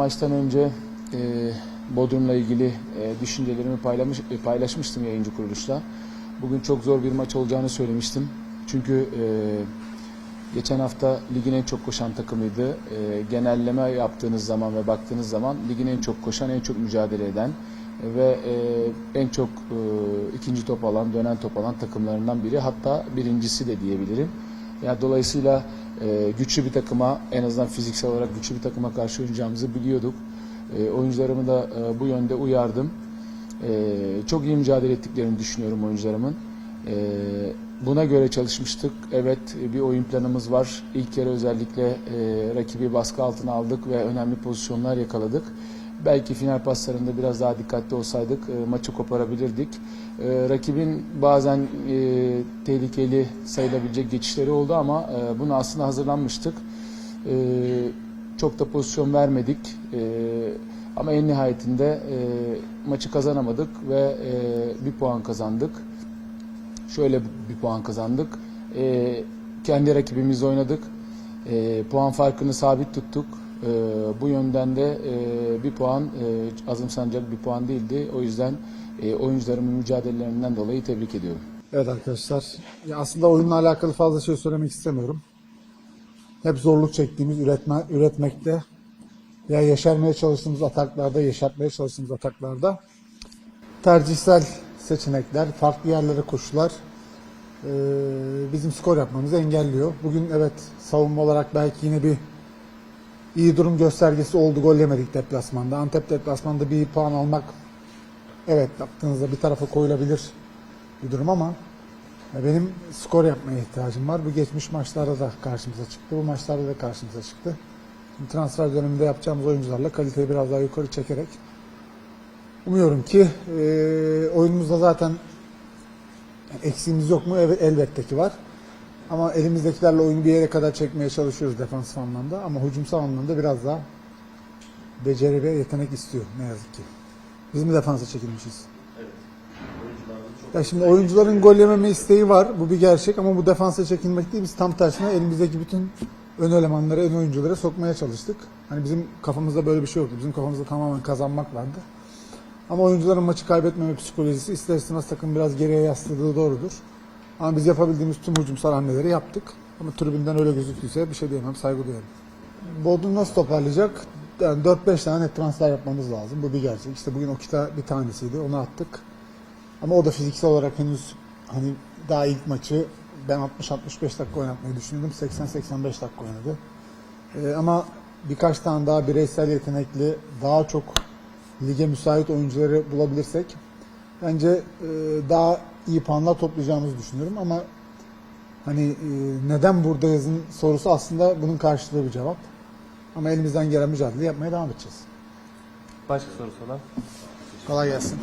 maçtan önce e, Bodrum'la ilgili e, düşüncelerimi paylamış, e, paylaşmıştım yayıncı kuruluşla. Bugün çok zor bir maç olacağını söylemiştim. Çünkü e, geçen hafta ligin en çok koşan takımıydı. E, genelleme yaptığınız zaman ve baktığınız zaman ligin en çok koşan, en çok mücadele eden ve e, en çok e, ikinci top alan, dönen top alan takımlarından biri. Hatta birincisi de diyebilirim. Ya dolayısıyla e, güçlü bir takıma, en azından fiziksel olarak güçlü bir takıma karşı oynayacağımızı biliyorduk. E, oyuncularımı da e, bu yönde uyardım. E, çok iyi mücadele ettiklerini düşünüyorum oyuncularımın. E, buna göre çalışmıştık. Evet bir oyun planımız var. İlk kere özellikle e, rakibi baskı altına aldık ve önemli pozisyonlar yakaladık. Belki final paslarında biraz daha dikkatli olsaydık e, maçı koparabilirdik. E, rakibin bazen e, tehlikeli sayılabilecek geçişleri oldu ama e, buna aslında hazırlanmıştık. E, çok da pozisyon vermedik. E, ama en nihayetinde e, maçı kazanamadık ve e, bir puan kazandık. Şöyle bir puan kazandık. E, kendi rakibimizle oynadık. E, puan farkını sabit tuttuk. E, bu yönden de e, bir puan e, azımsanacak bir puan değildi. O yüzden e, oyuncularımın mücadelelerinden dolayı tebrik ediyorum. Evet arkadaşlar. Ya aslında oyunla alakalı fazla şey söylemek istemiyorum. Hep zorluk çektiğimiz üretme, üretmekte ya yaşarmaya çalıştığımız ataklarda, yaşatmaya çalıştığımız ataklarda tercihsel seçenekler, farklı yerlere koşular eee, bizim skor yapmamızı engelliyor. Bugün evet savunma olarak belki yine bir iyi durum göstergesi oldu. Gol yemedik deplasmanda. Antep deplasmanda bir puan almak evet baktığınızda bir tarafa koyulabilir bir durum ama benim skor yapmaya ihtiyacım var. Bu geçmiş maçlarda da karşımıza çıktı. Bu maçlarda da karşımıza çıktı. Şimdi transfer döneminde yapacağımız oyuncularla kaliteyi biraz daha yukarı çekerek umuyorum ki e, oyunumuzda zaten eksiğimiz yok mu? Evet elbette ki var. Ama elimizdekilerle oyunu bir yere kadar çekmeye çalışıyoruz defansif anlamda. Ama hücumsal anlamda biraz daha beceri ve yetenek istiyor ne yazık ki. Biz mi defansa çekilmişiz? Ya şimdi oyuncuların gol yememe isteği var. Bu bir gerçek ama bu defansa çekilmek değil. Biz tam tersine elimizdeki bütün ön elemanları, ön oyuncuları sokmaya çalıştık. Hani bizim kafamızda böyle bir şey yoktu. Bizim kafamızda tamamen kazanmak vardı. Ama oyuncuların maçı kaybetmeme psikolojisi ister istemez takım biraz geriye yasladığı doğrudur. Ama biz yapabildiğimiz tüm hücumsal hamleleri yaptık. Ama tribünden öyle gözüktüyse bir şey diyemem, saygı duyarım. Bodrum nasıl toparlayacak? Yani 4-5 tane transfer yapmamız lazım. Bu bir gerçek. İşte bugün Okita bir tanesiydi. Onu attık. Ama o da fiziksel olarak henüz hani daha ilk maçı ben 60-65 dakika oynatmayı düşünüyordum. 80-85 dakika oynadı. Ee, ama birkaç tane daha bireysel yetenekli, daha çok lige müsait oyuncuları bulabilirsek bence e, daha iyi puanlar toplayacağımızı düşünüyorum ama hani e, neden buradayızın sorusu aslında bunun karşılığı bir cevap. Ama elimizden gelen mücadele yapmaya devam edeceğiz. Başka sorusu olan? Kolay gelsin.